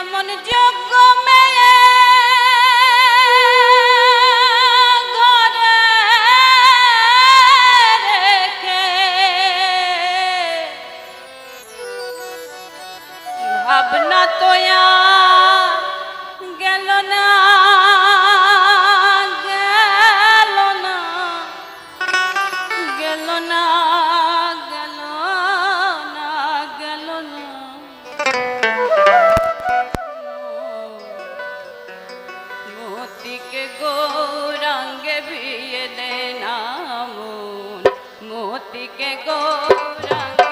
এমন যোগ্য মেয়ে? ঘরে রেখে। ভাবনা তো গৌরাঙ্গ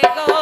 llegó.